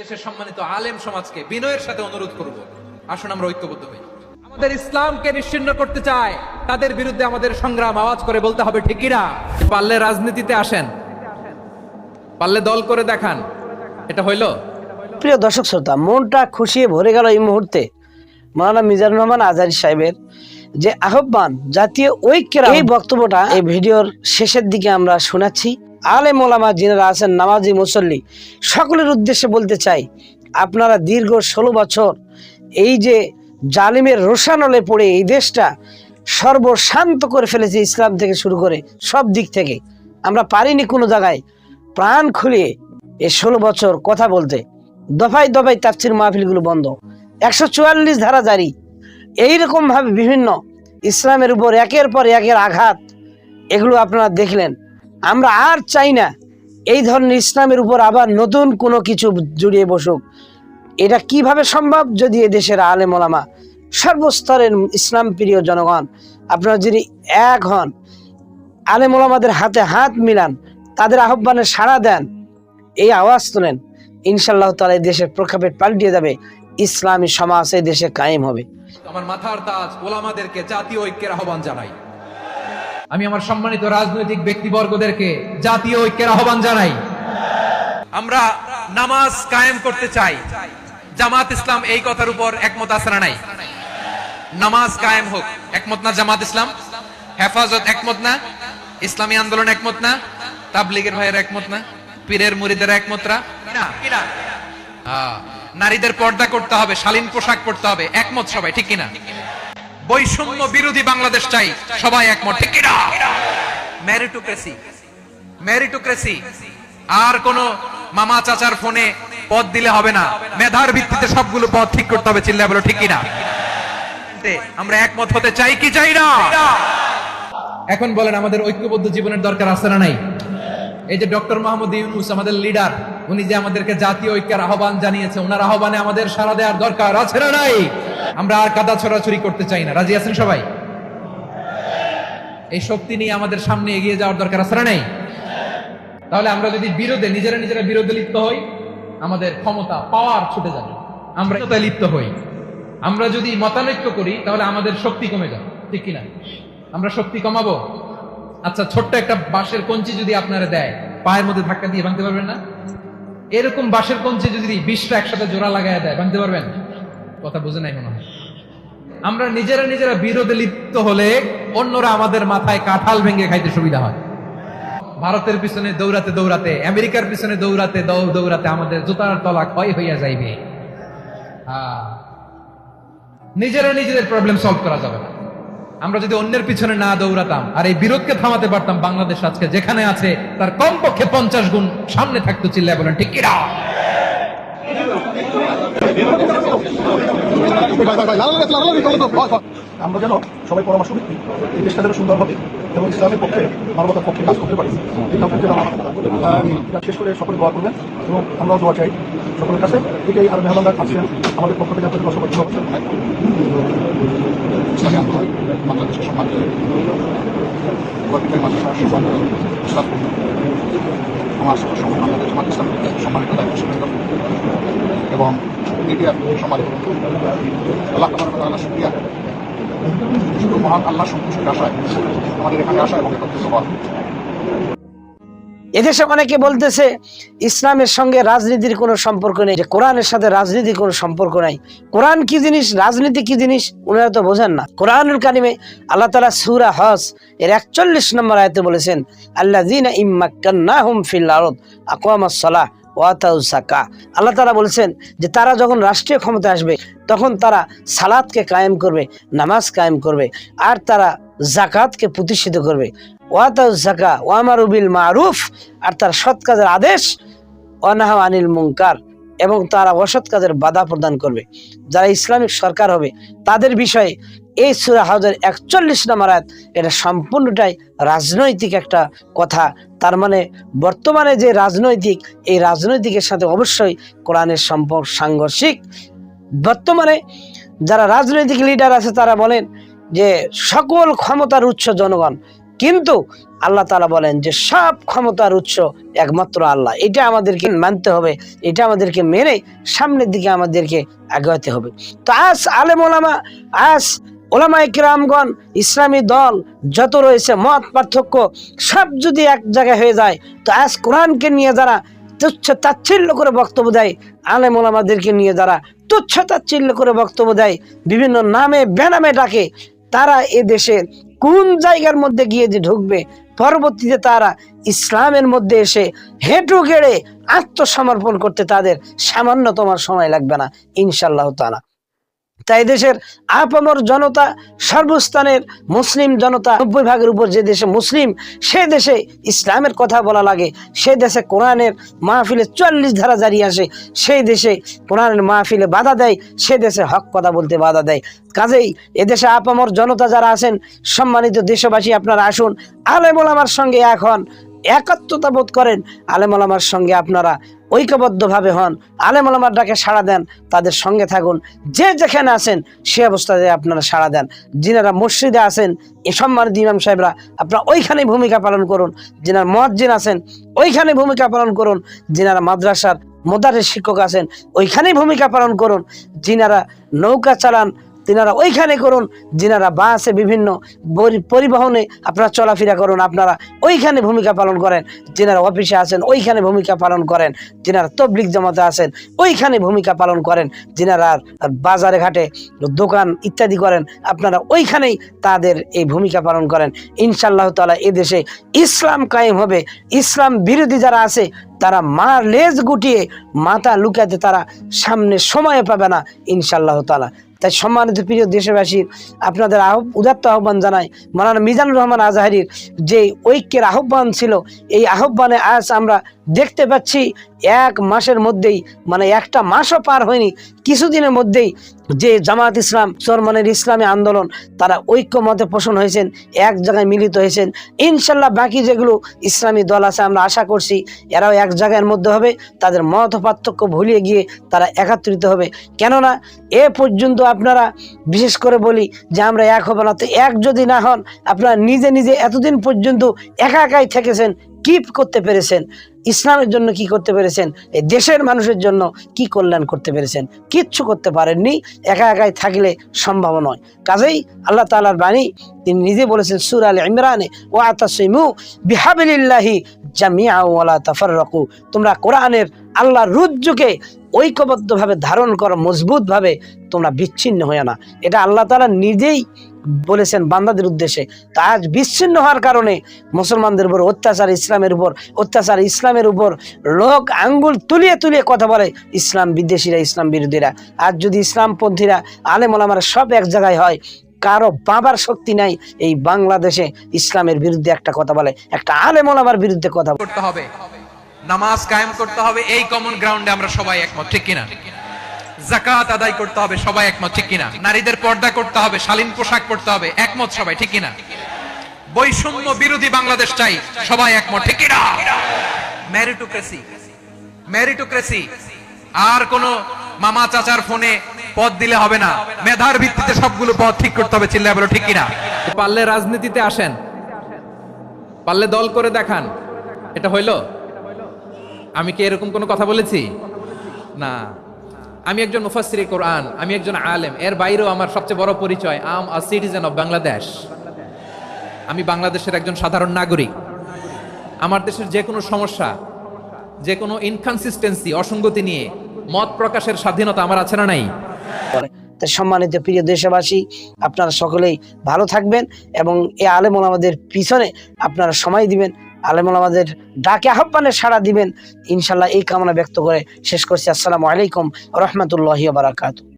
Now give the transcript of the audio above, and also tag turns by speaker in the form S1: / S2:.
S1: দেশের সম্মানিত আলেম সমাজকে বিনয়ের সাথে অনুরোধ করব। আসুন আমরা ঐক্যবদ্ধ হই। আমাদের ইসলামকে নিশ্চিন্ন করতে চায়, তাদের বিরুদ্ধে আমাদের সংগ্রাম আওয়াজ করে বলতে হবে, ঠিক কিনা? পারলে রাজনীতিতে আসেন, পারলে দল করে দেখান। এটা হইল?
S2: প্রিয় দর্শক শ্রোতা, মনটা খুশিয়ে ভরে গেল এই মুহূর্তে মাওলানা মিজানুর রহমান আজারি সাহেবের যে আহ্বান জাতীয় ঐক্যের এই বক্তব্যটা এই ভিডিওর শেষের দিকে আমরা শোনাচ্ছি। আলে মোলামা যিনারা আছেন, নামাজি, মুসল্লি, সকলের উদ্দেশ্যে বলতে চাই, আপনারা দীর্ঘ ষোলো বছর এই যে জালিমের রোশানলে পড়ে এই দেশটা সর্বশান্ত করে ফেলেছে ইসলাম থেকে শুরু করে সব দিক থেকে। আমরা পারিনি কোনো জায়গায় প্রাণ খুলিয়ে এই ষোলো বছর কথা বলতে। দফায় দফায় তাফসির মাহফিলগুলো বন্ধ। একশো চুয়াল্লিশ ধারা জারি। এইরকম ভাবে বিভিন্ন ইসলামের উপর একের পর একের আঘাত, এগুলো আপনারা দেখলেন। আমরা আর চাই না এই ধরনের ইসলামের উপর আবার নতুন কোনো কিছু জড়িয়ে বসুক। এটা কীভাবে সম্ভব? যদি এ দেশের আলেম ওলামা, সর্বস্তরের ইসলাম প্রিয় জনগণ, আপনারা যদি এক হন, আলেম ওলামাদের হাতে হাত মিলান, তাদের আহ্বানে সাড়া দেন, এই আওয়াজ তোলেন ইনশাল্লাহ তালা এই দেশের প্রেক্ষাপট পাল্টিয়ে যাবে, ইসলামী সমাজ এই দেশে কায়েম হবে।
S1: আমার মাথার তাজ ওলামাদেরকে জাতীয় ঐক্যের আহ্বান জানাই। আমি আমার সম্মানিত রাজনৈতিক ব্যক্তিবর্গদেরকে জাতীয় ঐক্যের আহ্বান জানাই। আমরা নামাজ কায়েম করতে চাই। জামাত ইসলাম এই কথার উপর একমত না নাই? নামাজ কায়েম হোক। একমত না জামাত ইসলাম? হেফাজত একমত না? ইসলামী আন্দোলন একমত না? তাবলিগের ভাইয়ের একমত না? পীরের মুরিদের একমত না? নারীদের পর্দা করতে হবে, শালীন পোশাক পরতে হবে। একমত সবাই, ঠিক কিনা বৈষম্য বিরোধী বাংলাদেশ চাই। সবাই একমত। ম্যারিটোক্রেসি ম্যারিটোক্রেসি আর কোন মামা চাচার ফোনে পদ দিলে হবে না। মেধার ভিত্তিতে সবগুলো পদ ঠিক করতে হবে চিল্লা বলো, ঠিক কিনা? আমরা একমত হতে চাই কি চাই না? এখন বলেন, আমাদের ঐক্যবদ্ধ জীবনের দরকার আছে না নাই? এই যে ডক্টর মোহাম্মদ ইউনুস, আমাদের লিডার, উনি যে আমাদেরকে জাতীয় ঐক্যের আহ্বান জানিয়েছে, ওনার আহ্বানে আমাদের সারা দেওয়ার দরকার আছে না নাই? আমরা আর কাদা ছড়াছড়ি করতে চাই না। রাজি আছেন সবাই? এই শক্তি নিয়ে আমাদের সামনে এগিয়ে যাওয়ার দরকার আছে না নাই? তাহলে আমরা যদি বিরোধে, নিজেরা নিজেরা বিরোধে লিপ্ত হই, আমাদের ক্ষমতা পাওয়ার ছুটে যাবে। আমরা লিপ্ত হই। আমরা যদি মতানৈক্য করি, তাহলে আমাদের শক্তি কমে যাবে। ঠিক কিনা? আমরা শক্তি কমাবো? আচ্ছা ছোট্ট একটা বাঁশের কঞ্চি যদি আপনারা দেয়, পায়ের মধ্যে ধাক্কা দিয়ে ভাঙতে পারবেন না? এরকম বাঁশের কঞ্চি যদি বিশটা একসাথে জোড়া লাগায় দেয়, ভাঙতে পারবেন? কথা বুঝে নাই মনে হয়। আমরা নিজেরা নিজেরা বিরোধে লিপ্ত হলে অন্যরা আমাদের মাথায় কাঁঠাল ভেঙে খাইতে সুবিধা হয়। ভারতের পিছনে দৌড়াতে দৌড়াতে, আমেরিকার পিছনে দৌড়াতে দৌড়াতে আমাদের জুতার তলা ক্ষয় হইয়া যাইবে। নিজেরা নিজেদের প্রবলেম সলভ করা যাবে না। আমরা যদি অন্যের পিছনে না দৌড়াতাম আর এই বিরোধকে থামাতে পারতাম, বাংলাদেশ আজকে যেখানে আছে, তার কমপক্ষে পঞ্চাশ গুণ সামনে থাকতো চিল্লায় বলেন, ঠিক কিনা
S3: আমরা যেন সবাই পরামর্শ ভিত্তি এই দেশটা যেন সুন্দর হবে এবং ইসলামের পক্ষে মানবতার পক্ষে কাজ করতে পারি। আমার আহ, শেষ করে সকলে দোয়া করবেন এবং আমরাও দোয়া চাই সকলের কাছে। থেকে আরও মেহমানরা আছেন আমাদের পক্ষ থেকে আপনাদের আন্দোলন বাংলাদেশের সম্মান আমার এবং একত্রিত হওয়া।
S2: এদেশে অনেকে বলতেছে, ইসলামের সঙ্গে রাজনীতির কোনো সম্পর্ক নেই। কোরআনের সাথে রাজনীতির কোনো সম্পর্ক নাই। কোরআন কি জিনিস, রাজনীতি কি জিনিস ওনারা তো বোঝেন না। কোরআনুল কারিমে আল্লাহ তালা সুরা হস এর একচল্লিশ নম্বর আয়তে বলেছেন আল্লাহ জিনা ইম্মাক্কান্নাহুম ফিল আরদ আকওয়ামাস সালাহ। ওয়াতাউ সাকা আল্লাহ তালা বলছেন যে তারা যখন রাষ্ট্রীয় ক্ষমতা আসবে, তখন তারা সালাদকে কায়েম করবে, নামাজ কায়েম করবে, আর তারা জাকাতকে প্রতিষ্ঠিত করবে। ওয়াতাউ জাকা ওয়ামারুবিল মারুফ, আর তার সৎ কাজের আদেশ অনাহা আনিল মুঙ্কার এবং তারা অসৎ কাজের বাধা প্রদান করবে। যারা ইসলামিক সরকার হবে, তাদের বিষয়ে এই সুরা হাজার একচল্লিশ নম্বর আয়াত, এটা সম্পূর্ণটাই রাজনৈতিক একটা কথা। তার মানে বর্তমানে যে রাজনৈতিক, এই রাজনৈতিকের সাথে অবশ্যই কোরআনের সম্পর্ক সাংঘর্ষিক। বর্তমানে যারা রাজনৈতিক লিডার আছে, তারা বলেন যে সকল ক্ষমতার উৎস জনগণ। কিন্তু আল্লাহ তালা বলেন যে সব ক্ষমতার উৎস একমাত্র আল্লাহ। এটা আমাদেরকে মানতে হবে, এটা আমাদেরকে মেনে সামনের দিকে আমাদেরকে আগাতে হবে। তো আজ আলেম ওলামা আজ ওলামা ইকরামগণ ইসলামী দল যত রয়েছে, মত পার্থক্য সব যদি এক জায়গায় হয়ে যায়, তো আজ কোরআনকে নিয়ে যারা তুচ্ছ তাচ্ছিল্য করে বক্তব্য দেয়, আলেম ওলামাদেরকে নিয়ে যারা তুচ্ছ তাচ্ছিল্য করে বক্তব্য দেয়, বিভিন্ন নামে বেনামে ডাকে, তারা এ দেশে কোন জায়গার মধ্যে গিয়ে যে ঢুকবে? পরবর্তীতে তারা ইসলামের মধ্যে এসে হেঁটু গেড়ে আত্মসমর্পণ করতে তাদের সামান্যতম সময় লাগবে না ইনশাল্লাহ তালা তাই দেশের আপামর জনতা, সর্বস্থানের মুসলিম জনতা, নব্বই ভাগের উপর যে দেশে মুসলিম, সে দেশে ইসলামের কথা বলা লাগে। সে দেশে কোরআনের মাহফিলে চল্লিশ ধারা জারি আসে। সেই দেশে কোরআনের মাহফিলে বাধা দেয়। সে দেশে হক কথা বলতে বাধা দেয়। কাজেই এদেশে আপামর জনতা যারা আছেন, সম্মানিত দেশবাসী আপনারা আসুন। আলেমুল আমার সঙ্গে এখন একাত্মতা বোধ করেন। আলেমুলামার সঙ্গে আপনারা ঐক্যবদ্ধভাবে হন। আলেমুলামার ডাকে সাড়া দেন, তাদের সঙ্গে থাকুন। যে যেখানে আছেন, সে অবস্থাতে আপনারা সাড়া দেন। যিনারা মসজিদে আছেন, এ সম্মানিত ইমাম সাহেবরা, আপনারা ওইখানে ভূমিকা পালন করুন। যিনারা মসজিদ আছেন, ওইখানে ভূমিকা পালন করুন। যিনারা মাদ্রাসার মোদারের শিক্ষক আছেন, ওইখানেই ভূমিকা পালন করুন। যিনারা নৌকা চালান তিনারা ওইখানে করুন, যিনারা বাসে বিভিন্ন পরি- পরিবহনে আপনারা চলাফেরা করুন, আপনারা ওইখানে ভূমিকা পালন করেন, যিনারা অফিসে আছেন ওইখানে ভূমিকা পালন করেন, যিনারা তবলিক জমাতে আছেন ওইখানে ভূমিকা পালন করেন, যিনারা বাজারে ঘাটে দোকান ইত্যাদি করেন, আপনারা ওইখানেই তাদের এই ভূমিকা পালন করেন। ইনশাল্লাহ তালা এদেশে ইসলাম কায়েম হবে। ইসলাম বিরোধী যারা আছে, তারা মার লেজ গুটিয়ে মাথা লুকাতে তারা সামনে সময় পাবে না ইনশাল্লাহ তালা তাই সম্মানিত প্রিয় দেশবাসী, আপনাদের আহ উদাত্ত আহ্বান জানাই মানানা মিজানুর রহমান আজহারির যে ঐক্যের আহ্বান ছিল, এই আহ্বানে আজ আমরা দেখতে পাচ্ছি এক মাসের মধ্যেই মানে একটা মাসও পার হয়নি, কিছুদিনের মধ্যেই যে জামাত ইসলাম, সরমানের ইসলামী আন্দোলন, তারা ঐক্যমতে পোষণ হয়েছেন, এক জায়গায় মিলিত হয়েছেন। ইনশাল্লাহ বাকি যেগুলো ইসলামী দল আছে, আমরা আশা করছি এরাও এক জায়গার মধ্যে হবে, তাদের মত পার্থক্য ভুলিয়ে গিয়ে তারা একাত্রিত হবে। কেননা, এ পর্যন্ত আপনারা, বিশেষ করে বলি যে আমরা এক হব না, তো এক যদি না হন, আপনারা নিজে নিজে এতদিন পর্যন্ত একা একাই থেকেছেন কি করতে পেরেছেন। ইসলামের জন্য কি করতে পেরেছেন? এই দেশের মানুষের জন্য কি কল্যাণ করতে পেরেছেন? কিচ্ছু করতে পারেননি, একা একাই থাকলে সম্ভব নয়। কাজেই আল্লাহ তালার বাণী, তিনি নিজে বলেছেন সুর আল ইমরানে ও আতাসিমু বিহাবিল্লাহি জামিয়া ওয়ালা তাফাররাকু। তোমরা কোরআনের আল্লাহর রুজ্জুকে ঐক্যবদ্ধভাবে ধারণ করো, মজবুতভাবে তোমরা বিচ্ছিন্ন হয়ে না। এটা আল্লাহ তাআলা নিজেই বলেছেন বান্দাদের উদ্দেশ্যে। তা আজ বিচ্ছিন্ন হওয়ার কারণে মুসলমানদের উপর অত্যাচার, ইসলামের উপর অত্যাচার, ইসলামের উপর লোক আঙ্গুল তুলিয়ে তুলিয়ে কথা বলে ইসলাম বিদ্বেষীরা, ইসলাম বিরোধীরা। আজ যদি ইসলামপন্থীরা, আলেম ওলামারা সব এক জায়গায় হয়, কারও বাবার শক্তি নাই, এই বাংলাদেশে ইসলামের বিরুদ্ধে একটা কথা বলে, একটা আলেম ওলামার বিরুদ্ধে কথা বলে।
S1: করতে হবে। নামাজ কায়েম করতে হবে, এই কমন গ্রাউন্ডে আমরা সবাই একমত, ঠিক কিনা? জাকাত আদায় করতে হবে, সবাই একমত, ঠিক কিনা? নারীদের পর্দা করতে হবে, শালীন পোশাক পরতে হবে, একমত সবাই, ঠিক কিনা? বৈষম্য বিরোধী বাংলাদেশ চাই, সবাই একমত, ঠিক কিনা? মেরিটোক্রেসি মেরিটোক্রেসি আর কোন মামা চাচার ফোনে পদ দিলে হবে না। মেধার ভিত্তিতে সবগুলো পদ ঠিক করতে হবে, চিল্লায় বলো, ঠিক কিনা? পারলে রাজনীতিতে আসেন, পারলে দল করে দেখান, এটা হইল? আমি কি এরকম কোনো কথা বলেছি? না। আমি একজন মুফাসসির কোরআন, আমি একজন আলেম, এর বাইরেও আমার সবচেয়ে বড় পরিচয় I'm a citizen of Bangladesh আমি বাংলাদেশের একজন সাধারণ নাগরিক। আমার দেশের যে কোনো সমস্যা, যে কোনো ইনকনসিস্টেন্সি অসঙ্গতি নিয়ে মত প্রকাশের স্বাধীনতা আমার আছে না নাই?
S2: সম্মানিত প্রিয় দেশবাসী, আপনারা সকলেই ভালো থাকবেন এবং এ আলেমন আমাদের পিছনে আপনারা সময় দিবেন। আলেমন আমাদের ডাকে আহ্বানে সাড়া দিবেন। ইনশাল্লাহ এই কামনা ব্যক্ত করে শেষ করছি। আসসালামু আলাইকুম রহমতুল্লাহ বারাকাতু